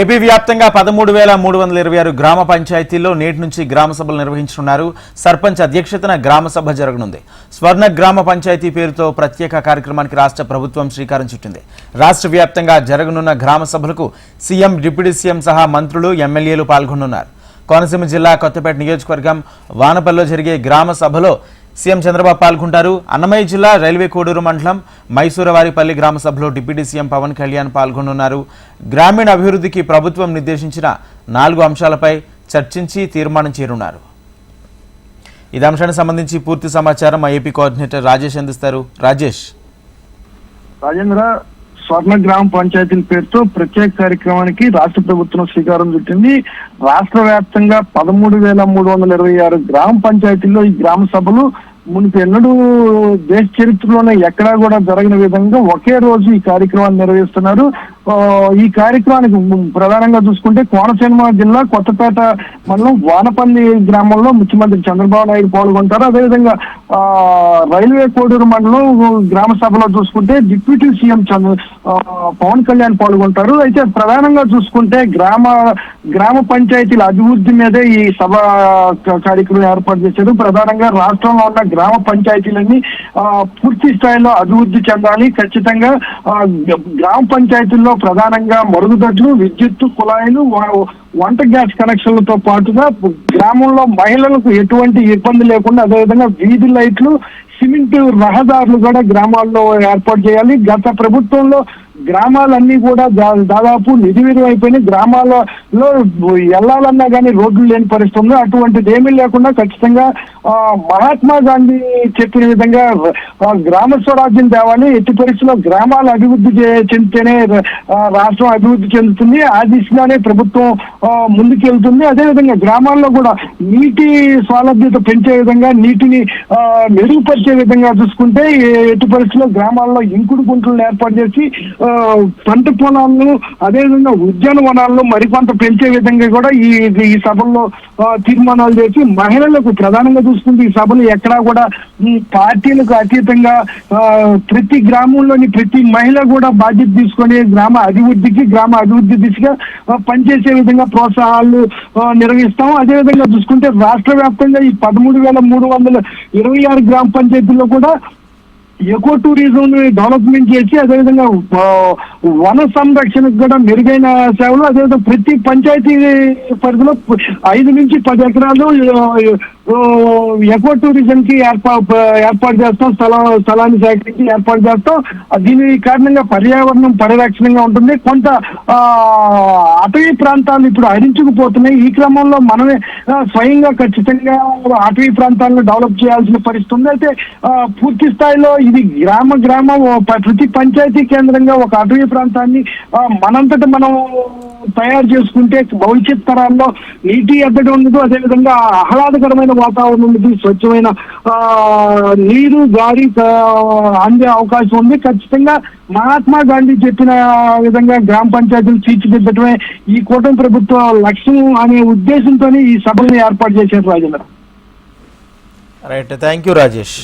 AP వ్యాప్తంగా పదమూడు వేల మూడు వందల ఇరవై ఆరు గ్రామ పంచాయతీల్లో నేటి నుంచి గ్రామ సభలు నిర్వహించనున్నారు. సర్పంచ్ అధ్యక్షతన గ్రామ సభ జరగనుంది. స్వర్ణ గ్రామ పంచాయతీ పేరుతో ప్రత్యేక కార్యక్రమానికి రాష్ట్ర ప్రభుత్వం శ్రీకారం చుట్టింది. రాష్ట్ర వ్యాప్తంగా జరగనున్న గ్రామ సభలకు సీఎం డిప్యూటీ సీఎం సహా మంత్రులు ఎమ్మెల్యేలు పాల్గొనున్నారు. కోనసీమ జిల్లా కొత్తపేట నియోజకవర్గం వానపల్లిలో జరిగే గ్రామ సభలో సీఎం చంద్రబాబు పాల్గొంటారు. అన్నమయ్య జిల్లా రైల్వే కోడూరు మండలం మైసూరవారిపల్లి గ్రామ సభలో డిప్యూటీ సీఎం పవన్ కళ్యాణ్ పాల్గొనున్నారు గ్రామీణ అభివృద్ధికి ప్రభుత్వం నిర్దేశించిన నాలుగు అంశాలపై చర్చించి తీర్మానం చేరున్నారు ఇది అంశానికి సంబంధించి పూర్తి సమాచారం ఏపీ కోఆర్డినేటర్ రాజేష్ అందిస్తారు. రాజేష్. రాజేంద్ర స్వర్ణ గ్రామ పంచాయతీల పేరుతో ప్రత్యేక కార్యక్రమానికి రాష్ట్ర ప్రభుత్వం శ్రీకారం చుట్టింది. రాష్ట్ర వ్యాప్తంగా పదమూడు వేల మూడు వందల ఇరవై ఆరు గ్రామ పంచాయతీల్లో ఈ గ్రామ సభలు మునిపి ఎన్నడూ దేశ చరిత్రలోనే ఎక్కడా కూడా జరగని విధంగా ఒకే రోజు ఈ కార్యక్రమాన్ని నిర్వహిస్తున్నారు. ఈ కార్యక్రమానికి ప్రధానంగా చూసుకుంటే కోనసీమ జిల్లా కొత్తపేట మండలం వానపల్లి గ్రామంలో ముఖ్యమంత్రి చంద్రబాబు నాయుడు పాల్గొంటారు. అదేవిధంగా రైల్వే కోడూరు మండలం గ్రామ సభలో చూసుకుంటే డిప్యూటీ సీఎం చంద్ర పవన్ కళ్యాణ్ పాల్గొంటారు. అయితే ప్రధానంగా చూసుకుంటే గ్రామ గ్రామ పంచాయతీల అభివృద్ధి మీదే ఈ సభ కార్యక్రమం ఏర్పాటు చేశారు. ప్రధానంగా రాష్ట్రంలో ఉన్న గ్రామ పంచాయతీలన్నీ పూర్తి స్థాయిలో అభివృద్ధి చెందాలి. ఖచ్చితంగా గ్రామ పంచాయతీల్లో ప్రధానంగా మరుగుదొడ్లు విద్యుత్ కుళాయిలు వ- వంట గ్యాస్ కనెక్షన్లతో పాటుగా గ్రామంలో మహిళలకు ఎటువంటి ఇబ్బంది లేకుండా అదేవిధంగా వీధి లైట్లు సిమెంట్ రహదారులు కూడా గ్రామాల్లో ఏర్పాటు చేయాలి. గత ప్రభుత్వంలో గ్రామాలన్నీ కూడా దా- దాదాపు నిధివిధం అయిపోయినాయి. గ్రామాలలో వెళ్ళాలన్నా కానీ రోడ్లు లేని పరిస్థితి ఉంది అటువంటిది ఏమీ లేకుండా ఖచ్చితంగా ఆ, మహాత్మా గాంధీ చెప్పిన విధంగా గ్రామ స్వరాజ్యం తేవాలి. ఎట్టి పరిస్థితుల్లో గ్రామాలు అభివృద్ధి చెందితేనే రాష్ట్రం అభివృద్ధి చెందుతుంది. ఆ దిశగానే ప్రభుత్వం ముందుకెళ్తుంది. అదేవిధంగా గ్రామాల్లో కూడా నీటి సౌలభ్యత పెంచే విధంగా నీటిని మెరుగుపరిచే విధంగా చూసుకుంటే ఎట్టి పరిస్థితుల్లో గ్రామాల్లో ఇంకుడు గుంటలను ఏర్పాటు చేసి పంట పొలాలను అదేవిధంగా ఉద్యానవనాలను మరికొంత పెంచే విధంగా కూడా ఈ ఈ సభల్లో తీర్మానాలు చేసి మహిళలకు ప్రధానంగా చూసుకుంటే ఈ సభలు ఎక్కడా కూడా పార్టీలకు అతీతంగా ఆ, ప్రతి గ్రామంలోని ప్రతి మహిళ కూడా బాధ్యత తీసుకొని గ్రామ అభివృద్ధికి గ్రామ అభివృద్ధి దిశగా పనిచేసే విధంగా ప్రోత్సాహాలు నిర్వహిస్తాం అదేవిధంగా చూసుకుంటే రాష్ట్ర వ్యాప్తంగా ఈ పదమూడు వేల మూడు వందల ఇరవై ఆరు గ్రామ పంచాయతీల్లో కూడా ఎకో టూరిజం ని డెవలప్మెంట్ చేసి అదేవిధంగా వన సంరక్షణకు కూడా మెరుగైన సేవలు అదేవిధంగా ప్రతి పంచాయతీ పరిధిలో ఐదు నుంచి పది ఎకరాలు ఎకో టూరిజం కి ఏర్పా ఏర్పాటు చేస్తాం స్థలం స్థలాన్ని సేకరించి ఏర్పాటు చేస్తాం. దీని కారణంగా పర్యావరణం పరిరక్షణంగా ఉంటుంది. కొంత అటవీ ప్రాంతాలు ఇప్పుడు హరించుకుపోతున్నాయి. ఈ క్రమంలో మనమే స్వయంగా ఖచ్చితంగా అటవీ ప్రాంతాలను డెవలప్ చేయాల్సిన పరిస్థితి ఉంది. అయితే పూర్తి స్థాయిలో ఇది గ్రామ గ్రామం ప్రతి పంచాయతీ కేంద్రంగా ఒక అటవీ ప్రాంతాన్ని మనంతటి మనంతట మనం తయారు చేసుకుంటే భవిష్యత్ తరాల్లో నీటి ఎద్దడి ఉండదు. అదేవిధంగా ఆహ్లాదకరమైన వాతావరణం ఉంది స్వచ్ఛమైన నీరు గాలి అందే అవకాశం ఉంది. ఖచ్చితంగా మహాత్మా గాంధీ చెప్పిన విధంగా గ్రామ పంచాయతీలు తీర్చిదిద్దటమే ఈ కూటమి ప్రభుత్వ లక్ష్యం అనే ఉద్దేశంతోనే ఈ సభను ఏర్పాటు చేశారు Rajendra. Right thank you Rajesh